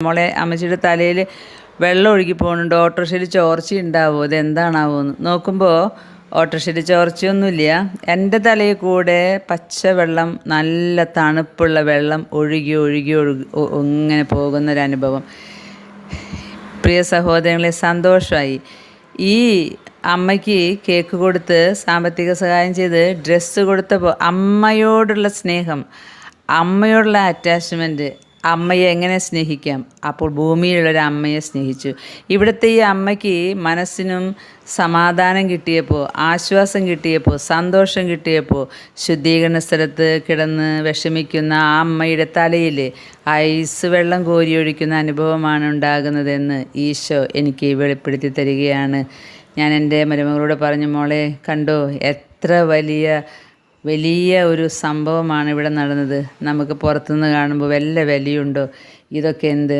മോളെ അമ്മച്ചിയുടെ തലയിൽ വെള്ളം ഒഴുകി പോകുന്നുണ്ട് ഓട്ടോറിക്ഷയിൽ ചോർച്ച ഉണ്ടാവുമോ ഇത് എന്താണാവോന്ന് നോക്കുമ്പോൾ ഓട്ടോറിക്ഷയിൽ ചോർച്ചയൊന്നുമില്ല. എന്റെ തലയിൽ കൂടെ പച്ച വെള്ളം നല്ല തണുപ്പുള്ള വെള്ളം ഒഴുകി ഒഴുകി ഒഴുകി ഇങ്ങനെ പോകുന്നൊരനുഭവം. പ്രിയ സഹോദരങ്ങളെ സന്തോഷമായി. ഈ അമ്മയ്ക്ക് കേക്ക് കൊടുത്ത് സാമ്പത്തിക സഹായം ചെയ്ത് ഡ്രസ്സ് കൊടുത്തപ്പോൾ അമ്മയോടുള്ള സ്നേഹം അമ്മയോടുള്ള അറ്റാച്ച്മെന്റ് അമ്മയെ എങ്ങനെ സ്നേഹിക്കാം? അപ്പോൾ ഭൂമിയിലുള്ളൊരു അമ്മയെ സ്നേഹിച്ചു. ഇവിടുത്തെ ഈ അമ്മയ്ക്ക് മനസ്സിനും സമാധാനം കിട്ടിയപ്പോൾ ആശ്വാസം കിട്ടിയപ്പോൾ സന്തോഷം കിട്ടിയപ്പോൾ ശുദ്ധീകരണ സ്ഥലത്ത് കിടന്ന് വിഷമിക്കുന്ന ആ അമ്മയുടെ തലയിൽ ഐസ് വെള്ളം കോരിയൊഴിക്കുന്ന അനുഭവമാണ് ഉണ്ടാകുന്നതെന്ന് ഈശോ എനിക്ക് വെളിപ്പെടുത്തി തരികയാണ്. ഞാൻ എന്റെ മരുമകളോട് പറഞ്ഞു മോളെ കണ്ടോ എത്ര വലിയ വലിയ ഒരു സംഭവമാണ് ഇവിടെ നടന്നത്. നമുക്ക് പുറത്തുനിന്ന് കാണുമ്പോൾ വല്ല വിലയുണ്ടോ? ഇതൊക്കെ എന്ത്?